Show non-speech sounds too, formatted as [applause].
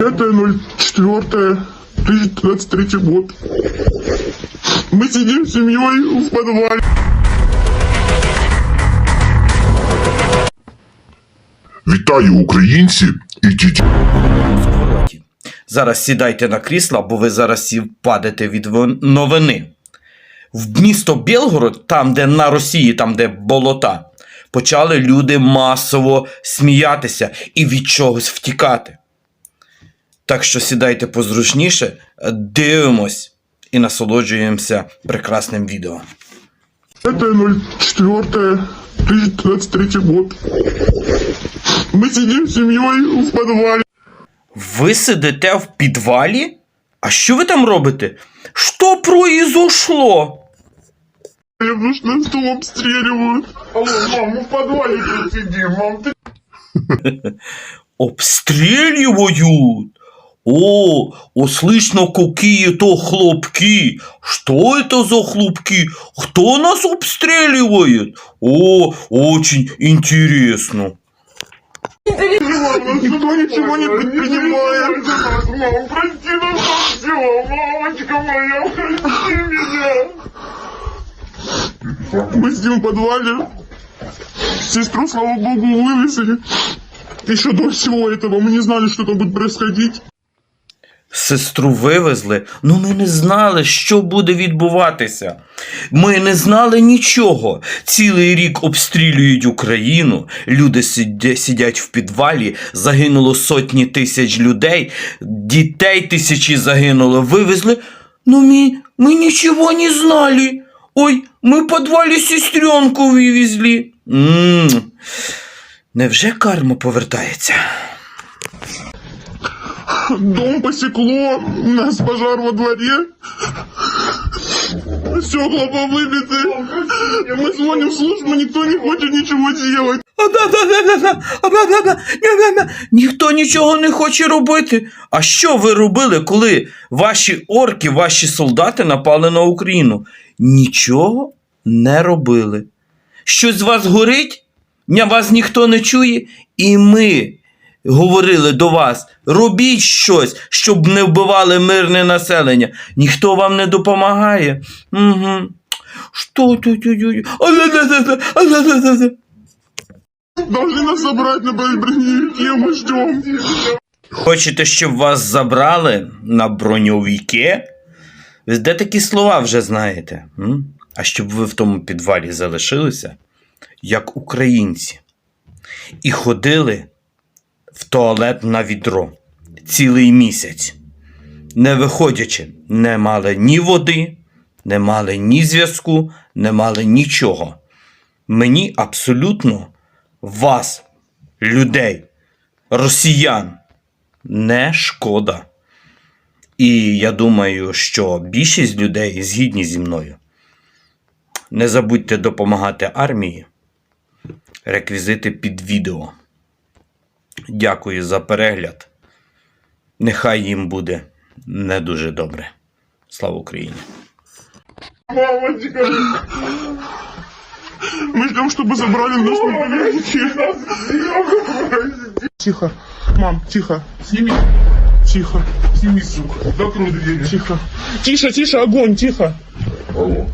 5.04.2023 год. Мы сидим с семьей в подвале. Вітаю, українці і діти. Зараз сідайте на крісла, бо ви зараз всі впадете від новини. В місто Білгород, там, де на Росії, там, де болота, почали люди масово сміятися і від чогось втікати. Так що сідайте позручніше, дивимось і насолоджуємося прекрасним відео. 5.04.2023 год. Мы сидим с семьей в подвале. Ви сидите в підвалі? А що ви там робите? Що произошло? Потому что нас там обстреливают. Алло, мам, мы в подвале тут сидим, мам, ты... [laughs] Обстреливают? О, услышно какие-то хлопки. Что это за хлопки? Кто нас обстреливает? О, очень интересно. Никто ничего не предпринимает. Мам, прости нас все, мамочка моя, прости меня. Мы сидим в подвале. Сестру, слава богу, вывесили. Еще до всего этого мы не знали, что там будет происходить. Сестру вивезли, ну ми не знали, що буде відбуватися. Ми не знали нічого. Цілий рік обстрілюють Україну, люди сидять в підвалі, загинуло сотні тисяч людей, дітей тисячі загинуло, вивезли. Ну ми, ми нічого не знали. Ой, ми в підвалі сестренку вивезли. м Невже карма повертається? Дом посекло, у нас пожар во дворе. Стекла повыбиты. Мы звоним в службу, никто не хочет ничего делать. Ніхто нічого не хоче робити. А що ви робили, коли ваші орки, ваші солдати напали на Україну? Нічого не робили. Щось з вас горить, Ня вас ніхто не чує, і ми говорили до вас: робіть щось, щоб не вбивали мирне населення. Ніхто вам не допомагає. Угу. Що тут? Должны нас забрать на броневике, мы ждем. Хочете, щоб вас забрали на броньовіки? Ви де такі слова вже знаєте? М? А щоб ви в тому підвалі залишилися, як українці, і ходили в туалет на відро цілий місяць, не виходячи, не мали ні води, не мали ні зв'язку, не мали нічого. Мені абсолютно вас, людей, росіян, не шкода. І я думаю, що більшість людей згідні зі мною. Не забудьте допомагати армії. Реквізити під відео. Дякую за перегляд. Нехай їм буде не дуже добре. Слава Україні! Мамочка. Мы ждем, чтобы забрали нас на броневике. Тихо. Мам, тихо. Сними. Тихо. Сними, сука. Закрой дверь. Тихо. Тише, тише, огонь, тихо. Алло.